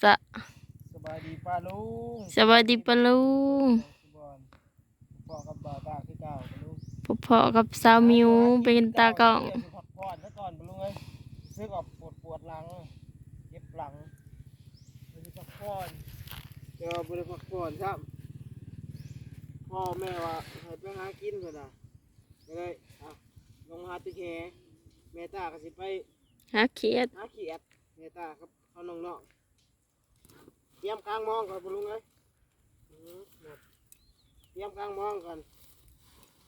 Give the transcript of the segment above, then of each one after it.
สะสบายดีป้าลุงสวัสดีปะลุงสุบอนพ่อกับบ่าวตาคือเก่าป้าลุงพบเพาะกับสาวมิวเป็นตากล้องเดี๋ยวสิพักผ่อนซะก่อนป้าลุงเอ้ยซื้อออกปวดปวดหลังเจ็บหลังเดี๋ยวสิพักผ่อนเดี๋ยวบ่ได้พักผ่อนครับพ่อแม่ว่าให้ไปหากินเพิ่นน่ะก็เลยอะลงหาตึกแหแม่ตาก็สิไปหาเขียดหาเขียดแม่ตาครับเขาน้องๆเตรียมกลางมองก่อนป้าลุงเอ้ยอื้อหือหมดเตรียมกลางมองก่อน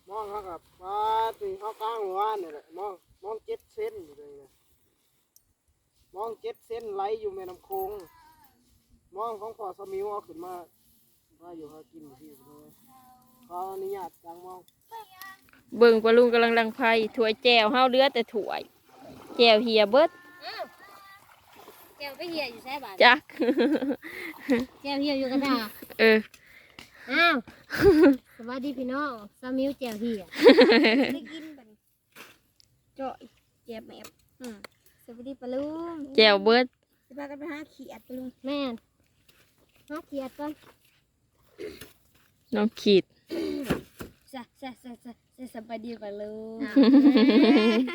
มองเขากับปลาตีเขากลางหัวนี่แหละมองมองเจ็ดเส้นอยู่เลยนะมองเจ็ดเส้นไหลอยู่แม่น้ำโคงมองของพ่อสมิวเอาขึ้นมาว่าอยู่เขากินอยู่ที่เลยขออนุญาตกลางมองเบิ่งปะลุงกำลังลังไพ่ถ้วยแจวเฮาเลือแต่ถ้วยแจวเฮียเบิด แก้วไปเหี่ยอยู่ใช่ป่ะจัก แก้วเหี่ยอยู่กระดาษเออ อ้าวสวัสดีพี่น้องซามิวแก้วเหี่ยได้กินบัดเจาะเจ็บแมบอืมสวัสดีปะลุงแจวเบิดจะพากันไปหาเขียดปะลุงแม่นหาเขียดก่อนน้องขีดจ้ะจ้ะจ้ะจ้ะจ้ะสบายดีปะลุง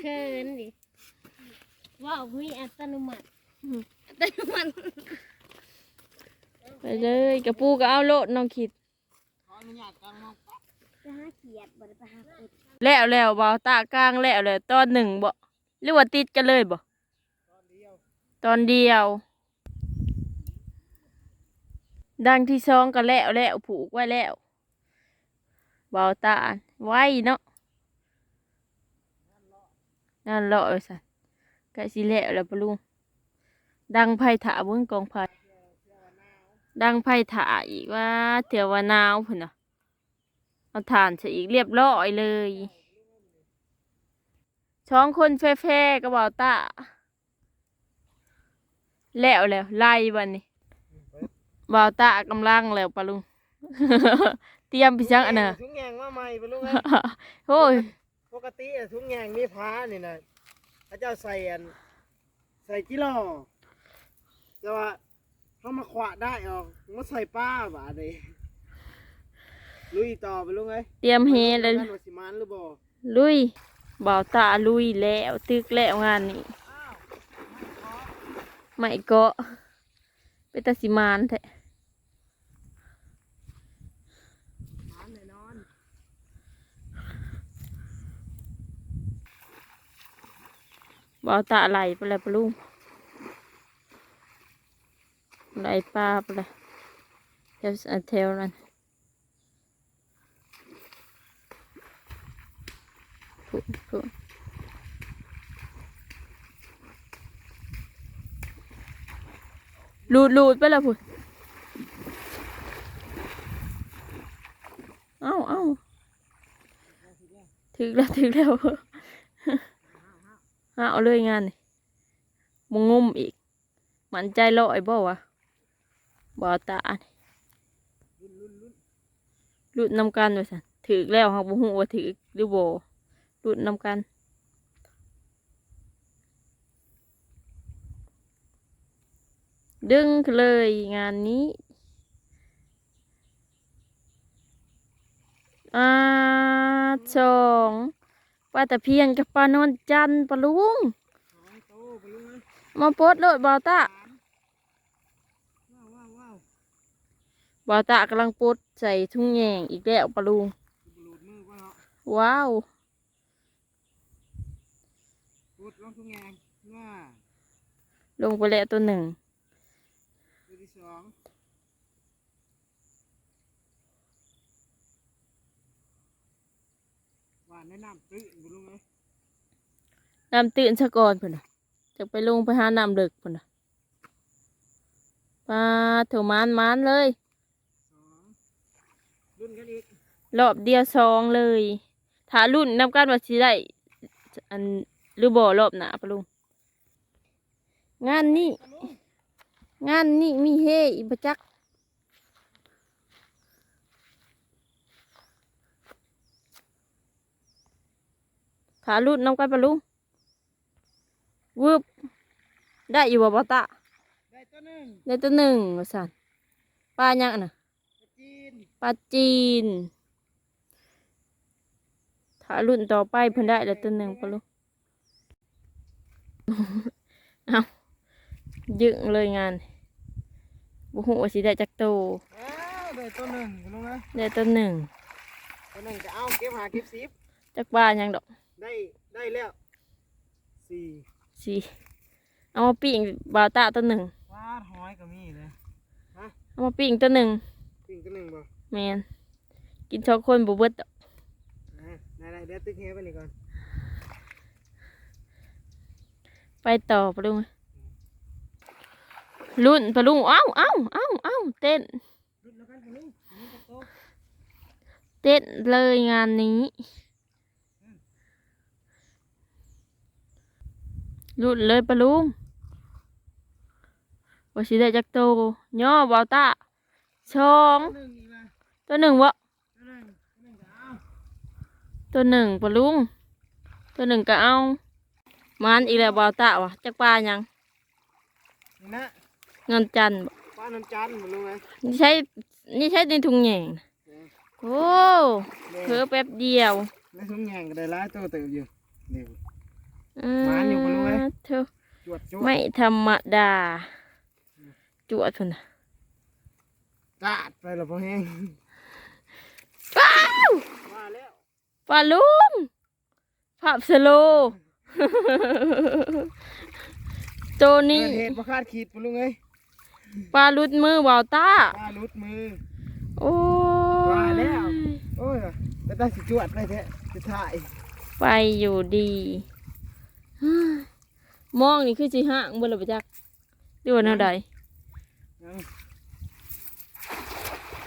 เขินดิว้าวมีอัตโนมัติ อัตโนมัติไปเลยกระปูก็เอาโลดน้องขีดขออนุญาตกลางมองไปหาเขียดบ่ได้ไปหาคุดแล้วแล้วเบาตากลางแล้วเลยตอนหนึ่งบ่หรือว่าติดกันเลยบ่ตอนเดียวตอนเดียว ดังที่สองก็แล้วแล้วผูกไว้แล้วเบาตาไว้เนาะนั่นเลาะเลยสันกะสิแล้วแล้วปะลุง ดังไพ่ถาเบิ้งกองไพ่ดังไพ่ถาอีกว่าเถื่อว่าหนาวพุ่นน่ะเอาฐานใส่อีกเรียบร้อยเลยช้องคนแฟ่ๆกระเบาตาแล้วแล้วไล่บันนี้บ่าวตากำลังแล้วปะลุง เตรียมพี่ช่างอันน่ะถุงแยงมาใหม่ไปลุงเอ้ยโอ้ยปกติอะถุงแยงมีผ้านี่นะพระเจ้าใส่อันใส่กิโล แต่ว่าเขามาขวาได้ออกมาใส่ป้าบาดเลยลุยต่อไปลุงเอ้ยเตรียมเฮเลยกันว่าสิมานหรือบ่ลุยบ่าวตาลุยแล้วตึกแล้วงานนี้อ้าวไม่เกาะไปตาสิมานแท้มานแน่นอนบ่าวตาไหลไปเลยปะลุง ไหลปลาไปเลยแถวอันแถวนั้นพุ่นพุ่นลูดลูดไปแล้วพุ่นเอ้าเอ้าถึงแล้วถึงแล้วเอาเลยงานนี่มงงมอีก มันใจลอยบ่วะ บ่ตานี่รุดนำกันว่าสันถือแล้วเฮาบ่ฮู้ว่าถือหรือบ่รุดนำกันดึงเลยงานนี้อ่าสองปลาตะเพียนกับปลานวลจันทร์ปลาลุงสองมาโพดโลดบาวตา สามว้าวว้าวว้าว บาวตากำลังปลดใส่ทุ่งแยงอีกแล้วปลาลุงสิบหลุดมือก็เนาะว้าวพูดลองทุกแงงว่าลงไปแล้วตัวหนึ่งตัวที่สองว่าแนะนำตื้อไปลุงเอ้ยน้ำตื่นซะก่อนพุ่นน่ะจะไปลงไปหาน้ำเลิกพุ่นน่ะปลาเถวมานมานเลยสองรุ่น กันอีกรอบเดียวสองเลยถ้ารุ่นนำกันว่าสิได้อันหรือบ่รอบหนาปะลุงงานนี้งานนี้มีเฮอีประจักถ้ารุ่นนำกันปะลุงวืบได้อยู่บ่บ่ตาได้ตัวตัวหนึ่งได้ตัวหนึ่งว่าสันปลายังอะน่ะจีน ปลาจีน ถ้ารุ่นต่อไปเพิ่นได้แล้วตัวหนึ่งปะลูกเอายึงเลยงานบุหูว่าสิได้จักโตวแล้วได้ตัวหนึ่งลุงเลยได้ตัวหนึ่งตัวหนึ่งจะเอาเก็บหาเก็บสิบจักปลายังดอก ได้ได้แล้วสี่สิเอามาปิ้งบาวตาตัวหนึ่งวาดหอยก็มีเลยเอามาปิ้งตัวหนึ่งปิ่งตัวหนึ่งบ่ แมนกินสองคนบุเบิดดอกอ่าได้ได้เดี๋ยวตึกเฮียไปนี่ก่อน ไปต่อปะลุงรุ่นปะลุงเอ้าเอ้าเอ้าเอ้าเต้นรุ่นแล้วกันปะลุงนี่จะโตเต้นเลยงานนี้รุ่นเลยปะลุงว่าสิได้จักโตย่อบาวตาสอง ตัวหนึ่งอีกแล้วตัวหนึ่งวะตัวหนึ่งตัวหนึ่งจะเอาตัวหนึ่งปะลุง ตัวหนึ่งก็เอามันอีกแล้วบาวตาวะจักปลายังนี่นะเงินจันทร์บ่ป้าน้ำจันทร์ปะลุงเลยนี่ใช้นี่ใช้ในถุงแหน่งนะโอ้เด้เพิ่อแป๊บเดียวแล้วทุ่งแงงก็ได้หลายตัวเติบอยู่เดี๋ยวอ่หวานอยู่ปะลุงเอ้ยเธอจวดจวดไม่ธรรมดา จวดพุ่นน่ะกาดไปและพอแห้งว้าวมาแล้วปลาลุงภาพสโลว์ตัวเกินี้ดเหตุประคาดขีดปะลุงเอ้ยปลาลุดมือวาวต้าป้าลุดมือ โอ้ว่าแล้วยโอ้ยแต่ได้สิจวดไปแท้จะถ่ายไปอยู่ดีมองนี่คือสิห่างบ่ละบ่จักดูว่าแนวใดยัง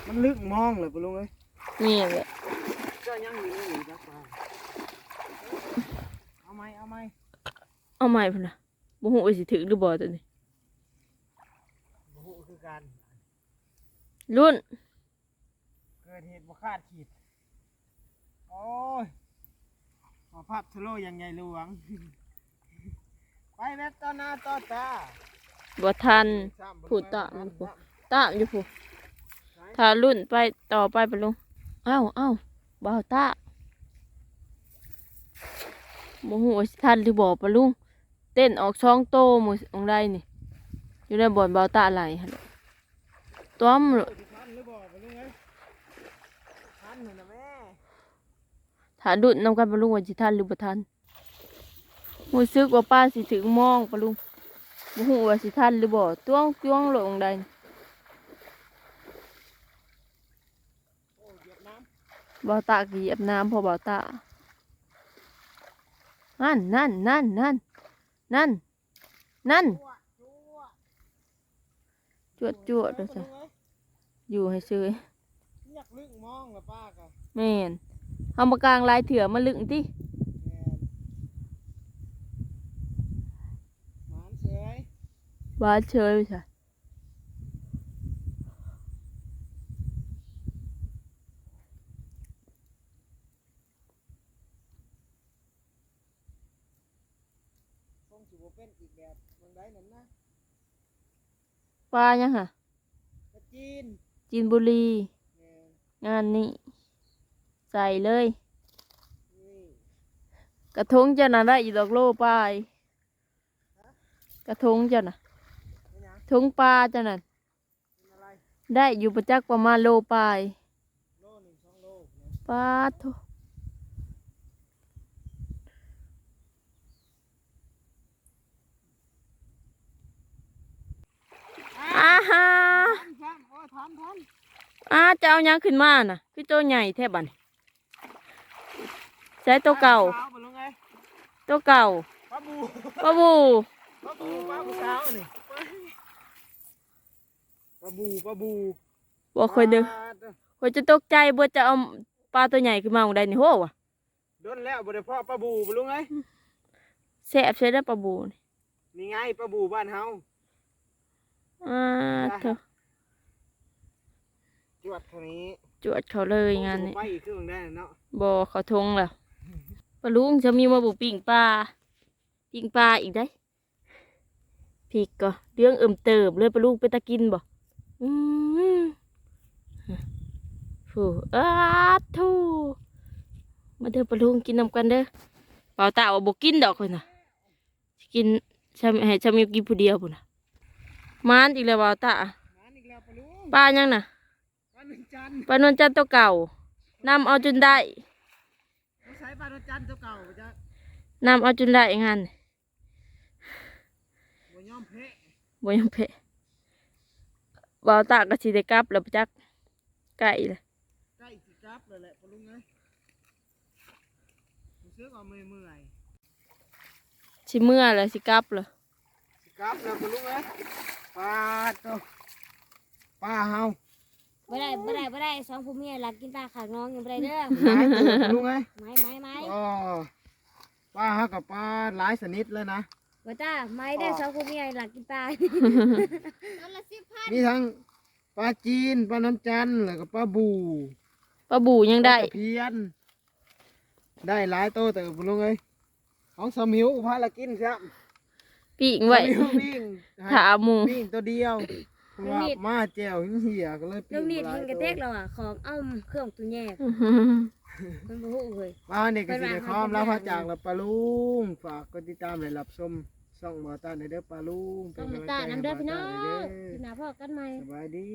มันลึกมองเลยปะลุงเอ้ย นี่แหละก็ยังอยู่นี่จักปลาเอาไหมเอาไหมเอาใหม่พุ่นน่ะบ่ฮู้ว่าสิถึกหรือบ่ตัวนี้โอ้โหคือการรุ่น เกิดเหตุประคาดขีดโอ้ยมาภาพทะโลยังไงหลวง ไปแม่ต่อหน้าต่อตาบ่ทันซ้ำบ่พูดต่อซ้ำมันพูดซ้ำตามอยู่ผู้ถ้ารุ่นไปต่อไปไปลุงเอ้าเอ้าบ่าวตาบ่ฮู้ว่าสิทันหรือบ่ปะลุง เต้นออกช่องโตมือองใดนี่ อยู่ในบ่อนบ่าวตาไหลหั่นแหละต้อมเออสิทันหรือถ้าดุดน้ำกันปะลุงว่าสิทันหรือบ่ทันรู้สึกว่าป้าสิถึงมองปะลุงบ่ฮู้ว่าสิทันหรือบ่ต้วงต้วงโลงใดนี่ โอ้ยเหยียบน้ บ่าวตาก็เหยียบน้ำพอบ่าวตานั่นนั่นนั่นนั่นนั่นนั่นำจั่วจั่วจวดจวดเลยไปจ้ะลุงเอ้ยอยู่ให้ซื้ออยากลึกมองละป้ากะแม่นเอามากลางลายเถื่อมาลึงติแม่นหมานเฉยบาดเชยไปจ้ะ สิบ่เป็นอีกแบบเมืองใดนั่นนะปลายังฮะปลาจีนจีนบุรีแม่นงานนี้ ใส่เลย นี่กระทงเจ้าน่ะได้อีดอกโลปลายกระทงเจ้าน่ะเป็นหยังทงปลาเจ้าน่ะเป็นอะไรได้อยู่ประจักษ์ประมาณโลปลายโลหนึ่งสองโลนะ ปลาทุ อาฮาอ้าจะเอาหยังขึ้นมาน่ะ คือตัวใหญ่แทบบันใช้ตัวเก่า ตัวเก่าปลาบูปลาบูปลาบูปลาบูขาวนี่ปลาบูปลาบูบอกเคยเด้อคอยจะตกใจบ่จะเอาปลาตัวใหญ่ขึ้นมาของใดนี่โหวะโดนแล้วบ่ได้พ่อปลาบูปะลุงเอ้ยแซ่บใช้ได้ปลาบูนี่นี่ไงปลาบูบ้านเฮา อ่าเถอะจวดเท่านี้จวดเขาเลยงานนี้ไปอีกครึ่งได้เนาะบ่เขาทงแล้วปลาลุงจะมีมาบุกปิ่งปลาปิ่งปลาอีกได้อพริกก็เรื่องเอิ่มเติบเลยปลาลูกไปตะกินบ่อืมฟูอ้าทูมาเด้อปลาลูกกินนำกันเด้อเปล่าตาว่าบ่กินดอกคนน่ะสิกินชาให้ชามีกินผู้เดียวพุ่นน่ะ มานอีกแล้วเปล่าตามาอีกแล้วปะลุงปลายังน่ะปลาหนึ่งจันทร์ปลานวลจันทร์ตัวเก่านำเอาจนได้เขาใช้ปลาหนึ่งจันทร์ตัวเก่าจะนำเอาจนได้งานบ่ยอมเพะบ่ยังเพะเบาตาก็สิได้กลับแล้วปะจักไก่เลยใกล้สิกลับเลยแหละปะลุงเอ้ยรู้สึกว่าเมื่อยเมื่อยสิเมื่อแล้วสิกลับเลยสิกลับแล้วปะลุงเอ้ย ปลาตัวปลาเฮาบ่ได้บ่ได้บ่ได้สองผู้เมียหลักกินปลาขากน้องยังบ่ได้เด้อหลายตัวปะลุงเอ้ยไม้ไม้ไม้อ๋อปลาเฮากับปลาหลายชนิดเลยนะบ่จ้าไม้ได้อสองผู้เมียหลักกินปลาต้นละสิบพันมีทั้งปลาจีนปลาน้ำจันทร์แล้วก็ปลาบูปลาบูยังได้ปลาตะเพียน ได้หลายโตวแต่ปะลุงเอ้ยของสมิวพาละกินครับ ปีกไว้สมิววิ่งถาหมูวิ่งตัวเดียวเพราะว่ามาแจวหิ้งเหี่ยก็เลยลูกนี่หลาทิ้ยงกระเตกเราอะของเอ้าเครื่องตัวแยกมันบ่ฮู้เว้ยมาเด็กก็สิได้คอมแล้วพระจากแล้วปลาลุงฝากกดติดตามและรับชมช่องบอตาในเด้อปลาลุงต้องมาตาน้ำเด้อพี่น้องกินหน้าพ่อกันใหม่สบายดี